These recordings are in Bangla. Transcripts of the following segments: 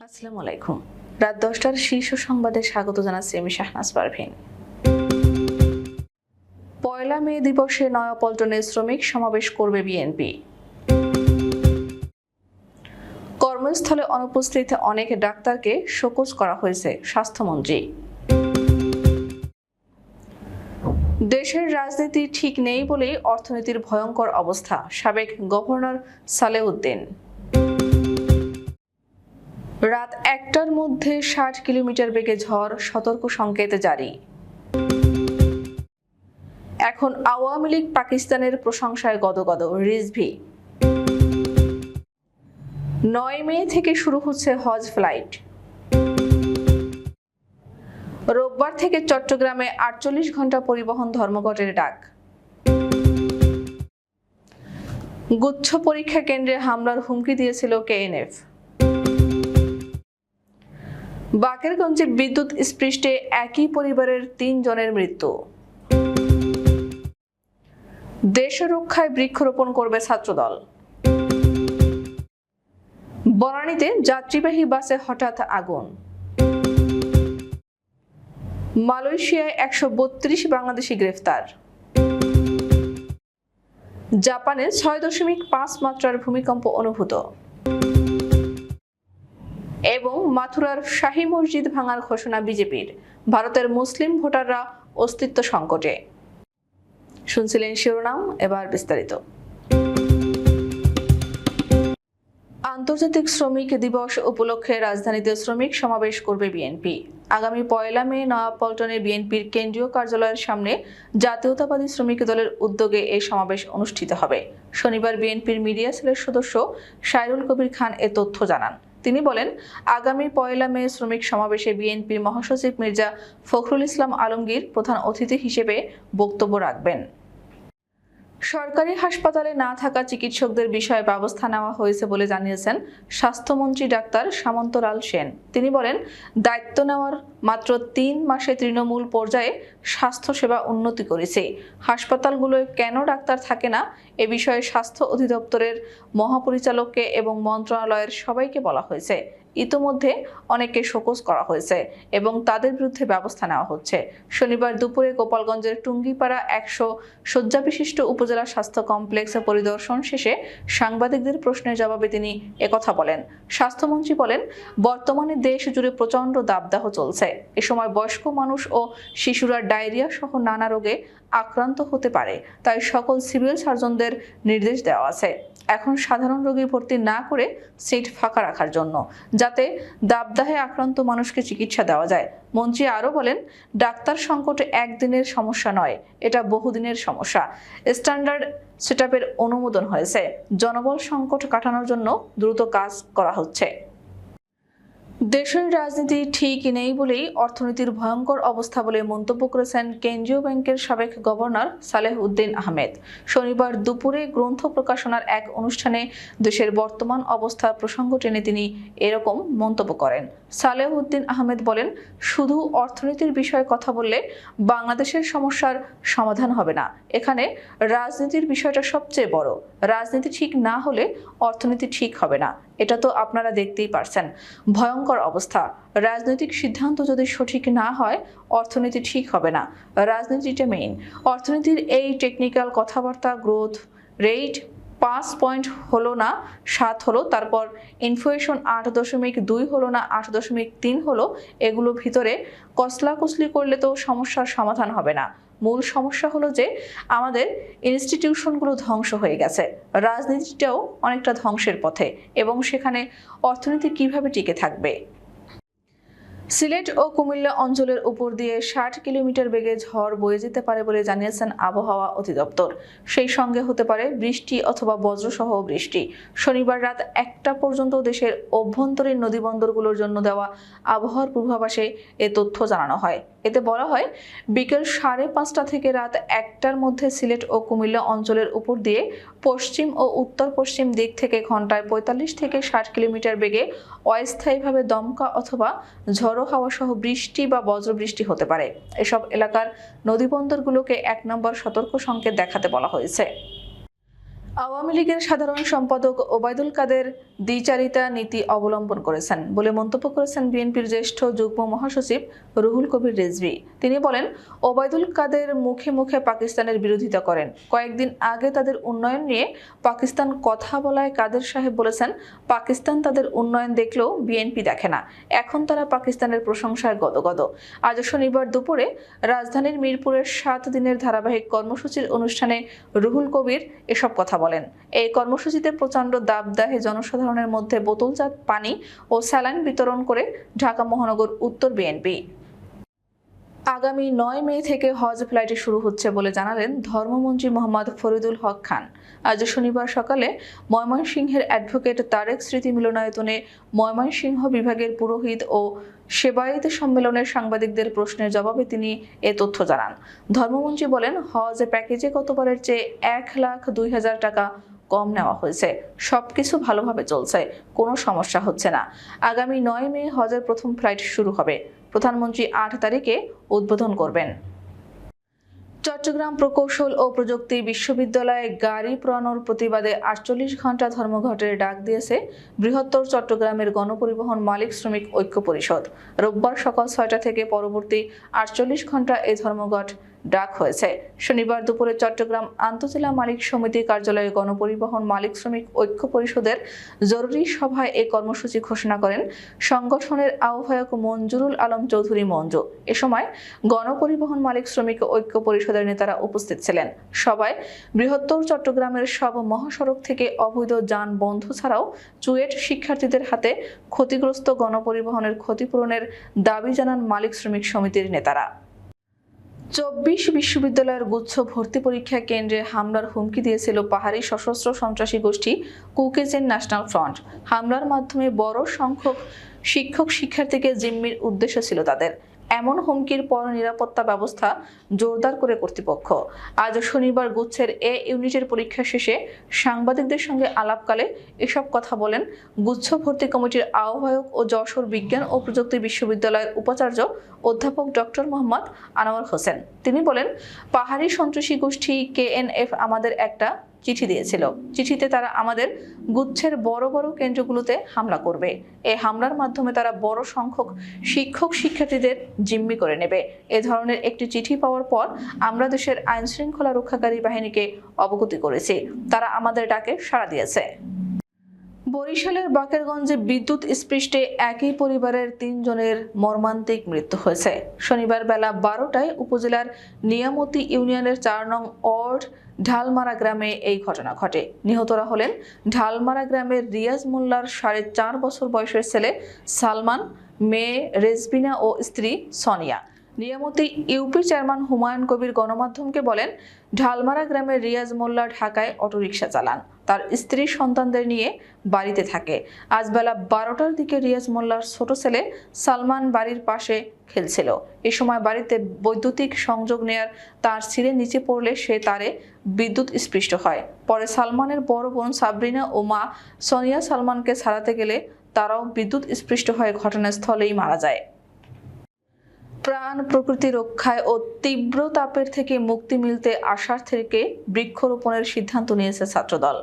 আসসালামু আলাইকুম। রাত দশটার শীর্ষ সংবাদে স্বাগত জানাচ্ছি আমি শাহনাজ পারভিন। পয়লা মে দিবসে নয়াপল্টনে শ্রমিক সমাবেশ করবে বিএনপি। কর্মস্থলে অনুপস্থিত অনেক ডাক্তারকে শোকজ করা হয়েছে স্বাস্থ্যমন্ত্রী। দেশের রাজনীতি ঠিক নেই বলেই অর্থনীতির ভয়ঙ্কর অবস্থা, সাবেক গভর্নর সালেউদ্দিন। রাত একটার মধ্যে ষাট কিলোমিটার বেগে ঝড় সতর্ক সংকেত জারি। এখন আওয়ামী লীগ পাকিস্তানের প্রশংসায় গদগদ, রিজভি। নয় মে থেকে শুরু হচ্ছে হজ ফ্লাইট। রোববার থেকে চট্টগ্রামে আটচল্লিশ ঘণ্টা পরিবহন ধর্মঘটের ডাক। গুচ্ছ পরীক্ষা কেন্দ্রে হামলার হুমকি দিয়েছিল কেএনএফ। বাকেরগঞ্জে বিদ্যুৎ স্পৃষ্টে একই পরিবারের তিন জনের মৃত্যু। দেশ রক্ষায় বৃক্ষরোপণ করবে ছাত্রদল। বনানীতে যাত্রীবাহী বাসে হঠাৎ আগুন। মালয়েশিয়ায় একশো বত্রিশ বাংলাদেশি গ্রেফতার। জাপানে ছয় দশমিক পাঁচ মাত্রার ভূমিকম্প অনুভূত। এবং মাথুরার শাহী মসজিদ ভাঙার ঘোষণা বিজেপির। ভারতের মুসলিম ভোটাররা অস্তিত্ব সংকটে। শুনছিলেন শিরোনাম, এবার বিস্তারিত। আন্তর্জাতিক শ্রমিক দিবস উপলক্ষে রাজধানীতে শ্রমিক সমাবেশ করবে বিএনপি। আগামী পয়লা মে নয়াপল্টনে বিএনপির কেন্দ্রীয় কার্যালয়ের সামনে জাতীয়তাবাদী শ্রমিক দলের উদ্যোগে এই সমাবেশ অনুষ্ঠিত হবে। শনিবার বিএনপির মিডিয়া সেলের সদস্য সাইরুল কবির খান এ তথ্য জানান। তিনি বলেন, আগামী পয়লা মে শ্রমিক সমাবেশে বিএনপির মহাসচিব মির্জা ফখরুল ইসলাম আলমগীর প্রধান অতিথি হিসেবে বক্তব্য রাখবেন। সরকারি হাসপাতালে না থাকা চিকিৎসকদের বিষয়ে ব্যবস্থা নেওয়া হয়েছে বলে জানিয়েছেন স্বাস্থ্যমন্ত্রী ডাক্তার সামন্তলাল সেন। তিনি বলেন, দায়িত্ব নেওয়ার মাত্র তিন মাসে তৃণমূল পর্যায়ে স্বাস্থ্যসেবা উন্নতি করেছে। হাসপাতালগুলোয় কেন ডাক্তার থাকে না, এ বিষয়ে স্বাস্থ্য অধিদপ্তরের মহাপরিচালককে এবং মন্ত্রণালয়ের সবাইকে বলা হয়েছে। ইতোমধ্যে অনেককে শোকজ করা হয়েছে এবং তাদের বিরুদ্ধে ব্যবস্থা নেওয়া হচ্ছে। শনিবার দুপুরে গোপালগঞ্জের টুঙ্গিপাড়া একশো শয্যাবিশিষ্ট উপজেলা স্বাস্থ্য কমপ্লেক্সে পরিদর্শন শেষে সাংবাদিকদের প্রশ্নের জবাবে তিনি একথা বলেন। স্বাস্থ্যমন্ত্রী বলেন, বর্তমানে দেশ জুড়ে প্রচণ্ড দাবদাহ চলছে। এ সময় বয়স্ক মানুষ ও শিশুরা ডায়রিয়া সহ নানা রোগে আক্রান্ত হতে পারে। তাই সকল সিভিল সার্জনদের নির্দেশ দেওয়া আছে। এখন সাধারণ রোগী ভর্তি না করে সিট ফাঁকা রাখার জন্য। যাতে দাবদাহে আক্রান্ত মানুষকে চিকিৎসা দেওয়া যায়। মন্ত্রী আরও বলেন, ডাক্তার সংকট একদিনের সমস্যা নয়, এটা বহুদিনের সমস্যা। স্ট্যান্ডার্ড সেট অনুমোদন হয়েছে। জনবল সংকট কাটানোর জন্য দ্রুত কাজ করা হচ্ছে। দেশের রাজনীতি ঠিক নেই বলেই অর্থনীতির ভয়ঙ্কর অবস্থা বলে মন্তব্য করেছেন কেন্দ্রীয় ব্যাংকের সাবেক গভর্নর সালেহ উদ্দিন আহমেদ। শনিবার দুপুরে গ্রন্থ প্রকাশনার এক অনুষ্ঠানে দেশের বর্তমান অবস্থার প্রসঙ্গ টেনে তিনি এরকম মন্তব্য করেন। সালেহ উদ্দিন আহমেদ বলেন, শুধু অর্থনীতির বিষয়ে কথা বললে বাংলাদেশের সমস্যার সমাধান হবে না। এখানে রাজনীতির বিষয়টা সবচেয়ে বড়। রাজনীতি ঠিক না হলে অর্থনীতি ঠিক হবে না। এটা তো আপনারা দেখতেই পারছেন। ভয়ঙ্কর অবস্থা। রাজনৈতিক সিদ্ধান্ত যদি সঠিক না হয়, অর্থনীতি ঠিক হবে না। রাজনীতিটা মেইন অর্থনীতির এই টেকনিক্যাল কথাবার্তা গ্রোথ রেট পাঁচ পয়েন্ট হলো না, সাত হলো, তারপর ইনফ্লেশন আট দশমিক দুই হলো না, আট দশমিক তিন হলো, এগুলো ভিতরে কসলাকসলি করলে তো সমস্যার সমাধান হবে না। মূল সমস্যা হলো যে আমাদের ইনস্টিটিউশনগুলো ধ্বংস হয়ে গেছে, রাজনীতিটাও অনেকটা ধ্বংসের পথে এবং সেখানে অর্থনীতি কীভাবে টিকে থাকবে? সিলেট ও কুমিল্লা অঞ্চলের উপর দিয়ে ষাট কিলোমিটার বেগে ঝড় বয়ে যেতে পারে বলে জানিয়েছেন আবহাওয়া অধিদপ্তর। সেই সঙ্গে হতে পারে বৃষ্টি অথবা বজ্রসহ বৃষ্টি। শনিবার রাত একটা পর্যন্ত দেশের অভ্যন্তরীণ নদীবন্দরগুলোর জন্য দেওয়া আবহাওয়ার পূর্বাভাসে এ তথ্য জানানো হয়। এতে বলা হয়, বিকেল সাড়ে পাঁচটা থেকে রাত একটার মধ্যে সিলেট ও কুমিল্লা অঞ্চলের উপর দিয়ে পশ্চিম ও উত্তর পশ্চিম দিক থেকে ঘন্টায় পঁয়তাল্লিশ থেকে ষাট কিলোমিটার বেগে অস্থায়ীভাবে দমকা অথবা ঝড়ো হাওয়া সহ বৃষ্টি বা বজ্রবৃষ্টি হতে পারে। এসব এলাকার নদীবন্দরগুলোকে এক নম্বর সতর্ক সংকেত দেখাতে বলা হয়েছে। আওয়ামী লীগের সাধারণ সম্পাদক ওবায়দুল কাদের দ্বিচারিতা নীতি অবলম্বন করেছেন বলে মন্তব্য করেছেন বিএনপির জ্যেষ্ঠ যুগ্ম মহাসচিব রুহুল কবির রেজভি। তিনি বলেন, ওবায়দুল কাদের মুখে মুখে পাকিস্তানের বিরোধিতা করেন। কয়েকদিন আগে তাদের উন্নয়ন নিয়ে পাকিস্তান কথা বলায় কাদের সাহেব বলেছেন, পাকিস্তান তাদের উন্নয়ন দেখলেও বিএনপি দেখে না। এখন তারা পাকিস্তানের প্রশংসায় গদগদ। আজ শনিবার দুপুরে রাজধানীর মিরপুরের সাত দিনের ধারাবাহিক কর্মসূচির অনুষ্ঠানে রুহুল কবির এসব কথা বলেন। এই কর্মসূচিতে প্রচণ্ড দাবদাহে জনসাধারণের মধ্যে বোতলজাত পানি ও স্যালাইন বিতরণ করে ঢাকা মহানগর উত্তর বিএনপি। আগামী নয় মে থেকে হজ ফ্লাইটে শুরু হচ্ছে বলে জানালেন ধর্মমন্ত্রী মোহাম্মদ ফরিদুল হক খান। আজ শনিবার সকালে ময়মনসিংহের অ্যাডভোকেট তারেক স্মৃতি মিলনায়তনে ময়মনসিংহ বিভাগের পুরোহিত ও সেবায়েত সম্মেলনের সাংবাদিকদের প্রশ্নের জবাবে তিনি এ তথ্য জানান। ধর্মমন্ত্রী বলেন, হজ প্যাকেজে গতবারের চেয়ে এক লাখ দুই হাজার টাকা কম নেওয়া হয়েছে। সবকিছু ভালোভাবে চলছে, কোনো সমস্যা হচ্ছে না। আগামী নয় মে হজের প্রথম ফ্লাইট শুরু হবে। প্রধানমন্ত্রী আট তারিখে উদ্বোধন করবেন। চট্টগ্রাম প্রকৌশল ও প্রযুক্তি বিশ্ববিদ্যালয়ে গাড়ি পুরানোর প্রতিবাদে আটচল্লিশ ঘণ্টা ধর্মঘটের ডাক দিয়েছে বৃহত্তর চট্টগ্রামের গণপরিবহন মালিক শ্রমিক ঐক্য পরিষদ। রোববার সকাল ছয়টা থেকে পরবর্তী আটচল্লিশ ঘণ্টা এই ধর্মঘট ডাক হয়েছে। শনিবার দুপুরে চট্টগ্রাম আন্তজেলা মালিক সমিতি কার্যালয়ে গণপরিবহন মালিক শ্রমিক ঐক্য পরিষদের জরুরি সভায় এ কর্মসূচি ঘোষণা করেন সংগঠনের আহ্বায়ক মঞ্জুরুল আলম চৌধুরী মঞ্জু। এ সময় গণপরিবহন মালিক শ্রমিক ঐক্য পরিষদের নেতারা উপস্থিত ছিলেন। সবাই বৃহত্তর চট্টগ্রামের সব মহাসড়ক থেকে অবৈধ যান বন্ধ ছাড়াও চুয়েট শিক্ষার্থীদের হাতে ক্ষতিগ্রস্ত গণপরিবহনের ক্ষতিপূরণের দাবি জানান মালিক শ্রমিক সমিতির নেতারা। চব্বিশ বিশ্ববিদ্যালয়ের গুচ্ছ ভর্তি পরীক্ষা কেন্দ্রে হামলার হুমকি দিয়েছিল পাহাড়ি সশস্ত্র সন্ত্রাসী গোষ্ঠী কুকেজেন ন্যাশনাল ফ্রন্ট। হামলার মাধ্যমে বড় সংখ্যক শিক্ষক শিক্ষার্থীকে জিম্মির উদ্দেশ্য ছিল তাদের। এমন হুমকির পর নিরাপত্তা ব্যবস্থা জোরদার করে কর্তৃপক্ষ। আজ শনিবার গুচ্ছের এ ইউনিটের পরীক্ষা শেষে সাংবাদিকদের সঙ্গে আলাপকালে এসব কথা বলেন গুচ্ছ ভর্তি কমিটির আহ্বায়ক ও যশোর বিজ্ঞান ও প্রযুক্তি বিশ্ববিদ্যালয়ের উপাচার্য অধ্যাপক ডক্টর মোহাম্মদ আনোয়ার হোসেন। তিনি বলেন, পাহাড়ি সন্ত্রাসী গোষ্ঠী কেএনএফ আমাদের একটা চিঠি দিয়েছিল। চিঠিতে তারা আমাদের গুচ্ছের বড় বড় কেন্দ্রগুলোতে হামলা করবে। এই হামলার মাধ্যমে তারা বড় সংখ্যক শিক্ষক, শিক্ষার্থীদের জিম্মি করে নেবে। এ ধরনের একটি চিঠি পাওয়ার পর আমরা দেশের আইন শৃঙ্খলা রক্ষাকারী বাহিনীকে অবগতি করেছি। তারা আমাদের ডাকে সাড়া দিয়েছে। বরিশালের বাকেরগঞ্জে বিদ্যুৎ স্পৃষ্টে একই পরিবারের তিনজনের মর্মান্তিক মৃত্যু হয়েছে। শনিবার বেলা বারোটায় উপজেলার নিয়ামতি ইউনিয়নের চার নং ওয়ার্ড ঢালমারা গ্রামে এই ঘটনা ঘটে। নিহতরা হলেন ঢালমারা গ্রামের রিয়াজ মোল্লার সাড়ে চার বছর বয়সের ছেলে সালমান, মেয়ে রেজবিনা ও স্ত্রী সনিয়া। নিয়ামতি ইউপি চেয়ারম্যান হুমায়ুন কবির গণমাধ্যমকে বলেন, ঢালমারা গ্রামের রিয়াজ মোল্লা ঢাকায় অটোরিকশা চালান। তার স্ত্রী সন্তানদের নিয়ে বাড়িতে থাকে। আজ বেলা বারোটার দিকে রিয়াজ মোল্লার ছোট ছেলে সালমান বাড়ির পাশে খেলছিল। এ সময় বাড়িতে বৈদ্যুতিক সংযোগ নেয়ার তার ছিঁড়ে নিচে পড়লে সে তারে বিদ্যুৎ স্পৃষ্ট হয়। পরে সালমানের বড় বোন সাবরিনা ও মা সোনিয়া সালমানকে ছাড়াতে গেলে তারাও বিদ্যুৎ স্পৃষ্ট হয়ে ঘটনাস্থলেই মারা যায়। প্রাণ প্রকৃতি রক্ষায় ও তীব্র তাপের থেকে মুক্তি মিলতে আসার থেকে বৃক্ষরোপণের সিদ্ধান্ত নিয়েছে ছাত্রদল।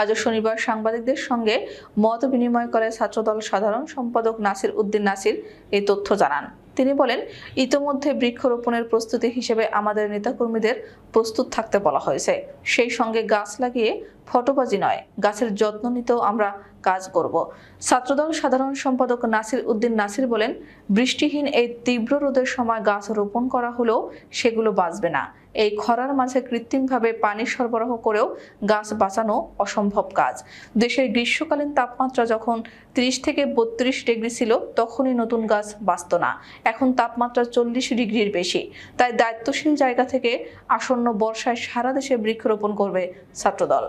আজ শনিবার সাংবাদিকদের সঙ্গে মত বিনিময় করে ছাত্রদল সাধারণ সম্পাদক নাসির উদ্দিন নাসির এই তথ্য জানান। তিনি বলেন, ইতোমধ্যে বৃক্ষরোপণের প্রস্তুতি হিসেবে আমাদের নেতাকর্মীদের প্রস্তুত থাকতে বলা হয়েছে। সেই সঙ্গে গাছ লাগিয়ে ফটোবাজি নয়, গাছের যত্ন নিতেও আমরা কাজ করব। ছাত্রদল সাধারণ সম্পাদক নাসির উদ্দিন নাসির বলেন, বৃষ্টিহীন এই তীব্র রোদের সময় গাছ রোপণ করা হলেও সেগুলো বাঁচবে না। এই খরার মাঝে কৃত্রিমভাবে পানি সরবরাহ করেও গাছ বাঁচানো অসম্ভব কাজ। দেশের গ্রীষ্মকালীন তাপমাত্রা যখন ত্রিশ থেকে বত্রিশ ডিগ্রি ছিল, তখনই নতুন গাছ বাঁচত না। এখন তাপমাত্রা চল্লিশ ডিগ্রির বেশি। তাই দায়িত্বশীল জায়গা থেকে আসন্ন বর্ষায় সারা দেশে বৃক্ষরোপণ করবে ছাত্রদল।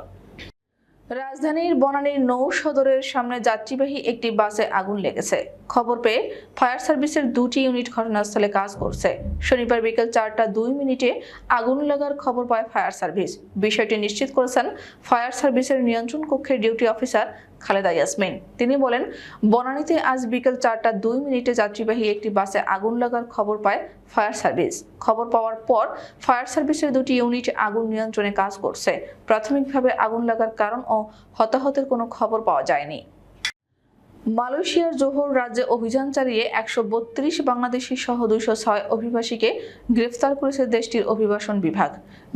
রাজধানীর বনানীর নৌ সদরের সামনে যাত্রীবাহী একটি বাসে আগুন লেগেছে। খবর পেয়ে ফায়ার সার্ভিসের দুটি ইউনিট ঘটনাস্থলে কাজ করছে। শনিবার বিকেল চারটা দুই মিনিটে আগুন লাগার খবর পায় ফায়ার সার্ভিস। বিষয়টি নিশ্চিত করেছেন ফায়ার সার্ভিসের নিয়ন্ত্রণ কক্ষের ডিউটি অফিসার খালেদা ইয়াসমিন। তিনি বলেন, বনানীতে আজ বিকেল চারটা দুই মিনিটে যাত্রীবাহী একটি বাসে আগুন লাগার খবর পায় ফায়ার সার্ভিস। খবর পাওয়ার পর ফায়ার সার্ভিসের দুটি ইউনিট আগুন নিয়ন্ত্রণে কাজ করছে। প্রাথমিকভাবে আগুন লাগার কারণ ও হতাহতের কোনো খবর পাওয়া যায়নি। মালয়েশিয়ার জোহর রাজ্যে অভিযান চালিয়ে একশো বত্রিশ বাংলাদেশি সহ দুইশো ছয় অভিবাসীকে গ্রেফতার করেছে দেশটির অভিবাসন বিভাগ।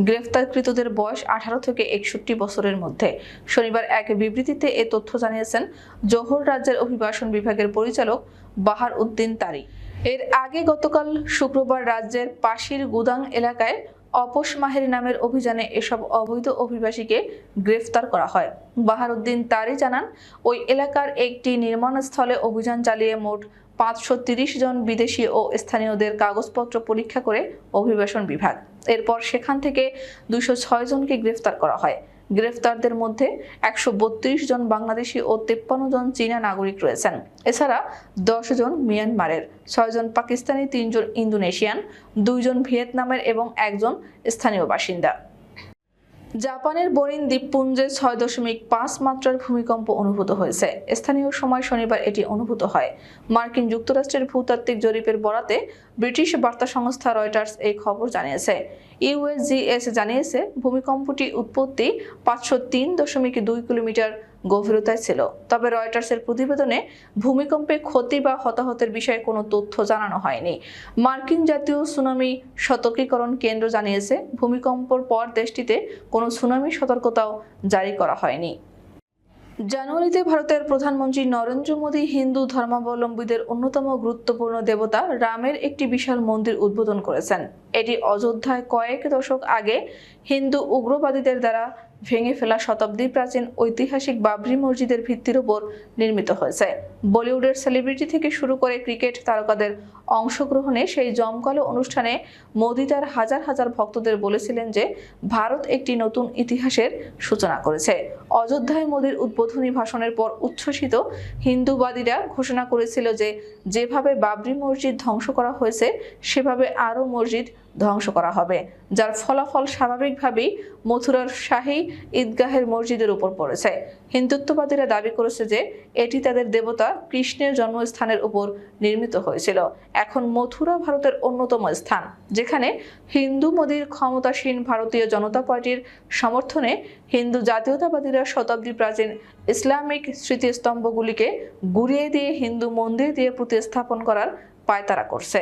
গ্রেফতারকৃতদের বয়স আঠারো থেকে একষট্টি বছরের মধ্যে। শনিবার এক বিবৃতিতে এ তথ্য জানিয়েছেন জোহর রাজ্যের অভিবাসন বিভাগের পরিচালক বাহার উদ্দিন তারি। এর আগে গতকাল শুক্রবার রাজ্যের পাশির গুদাং এলাকায় অপস মাহের নামের অভিযানে এসব অবৈধ অভিবাসীকে গ্রেফতার করা হয়। বাহারুদ্দিন তারই জানান, ওই এলাকার একটি নির্মাণস্থলে অভিযান চালিয়ে মোট পাঁচশো জন বিদেশি ও স্থানীয়দের কাগজপত্র পরীক্ষা করে অভিবাসন বিভাগ। এরপর সেখান থেকে দুশো জনকে গ্রেফতার করা হয়। গ্রেফতারদের মধ্যে একশো বত্রিশ জন বাংলাদেশি ও তেপ্পান্ন জন চীনা নাগরিক রয়েছেন। এছাড়া দশ জন মিয়ানমারের ছয়জন পাকিস্তানি তিনজন ইন্দোনেশিয়ান দুইজন ভিয়েতনামের এবং একজন স্থানীয় বাসিন্দা। জাপানের বরিন দ্বীপপুঞ্জে ছয় দশমিক পাঁচ মাত্রার ভূমিকম্প অনুভূত হয়েছে। স্থানীয় সময় শনিবার এটি অনুভূত হয়। মার্কিন যুক্তরাষ্ট্রের ভূতাত্ত্বিক জরিপের বরাতে ব্রিটিশ বার্তা সংস্থা রয়টার্স এই খবর জানিয়েছে। ইউএসজিএস জানিয়েছে, ভূমিকম্পটি উৎপত্তি পাঁচশো তিন দশমিক দুই কিলোমিটার গভীরতায় ছিল। তবে রয়টার্সের প্রতিবেদনে ভূমিকম্পে ক্ষতি বা হতাহতের বিষয়ে কোনো তথ্য জানানো হয়নি। মার্কিন জাতীয় সুনামি সতর্কীকরণ কেন্দ্র জানিয়েছে, ভূমিকম্পর পর দেশটিতে কোনো সুনামি সতর্কতাও জারি করা হয়নি। জানুয়ারিতে ভারতের প্রধানমন্ত্রী নরেন্দ্র মোদী হিন্দু ধর্মাবলম্বীদের অন্যতম গুরুত্বপূর্ণ দেবতা রামের একটি বিশাল মন্দির উদ্বোধন করেছেন। এটি অযোধ্যায় কয়েক দশক আগে হিন্দু উগ্রবাদীদের দ্বারা ভেঙে ফেলা শতাব্দী প্রাচীন ঐতিহাসিক বাবরি মসজিদের ভিত্তির উপর নির্মিত হয়েছে। বলিউডের সেলিব্রিটি থেকে শুরু করে ক্রিকেট তারকাদের অংশগ্রহণে সেই জমকালো অনুষ্ঠানে মোদি তার হাজার হাজার ভক্তদের বলেছিলেন যে, ভারত একটি নতুন ইতিহাসের সূচনা করেছে। অযোধ্যায় মোদির উদ্বোধনী ভাষণের পর উচ্ছ্বসিত হিন্দুবাদীরা ঘোষণা করেছিল যে, যেভাবে বাবরি মসজিদ ধ্বংস করা হয়েছে, সেভাবে আরও মসজিদ ধ্বংস করা হবে, যার ফলাফল স্বাভাবিকভাবেই মথুরার শাহী ঈদগাহের মসজিদের উপর পড়েছে। হিন্দুত্ববাদীরা দাবি করেছে যে, এটি তাদের দেবতা কৃষ্ণের জন্মস্থানের উপর নির্মিত হয়েছিল। এখন মথুরা ভারতের অন্যতম স্থান, যেখানে হিন্দু মোদীর ক্ষমতাসীন ভারতীয় জনতা পার্টির সমর্থনে হিন্দু জাতীয়তাবাদীরা শতাব্দী প্রাচীন ইসলামিক স্মৃতিস্তম্ভগুলিকে গুড়িয়ে দিয়ে হিন্দু মন্দির দিয়ে প্রতিস্থাপন করার পায়তারা করছে।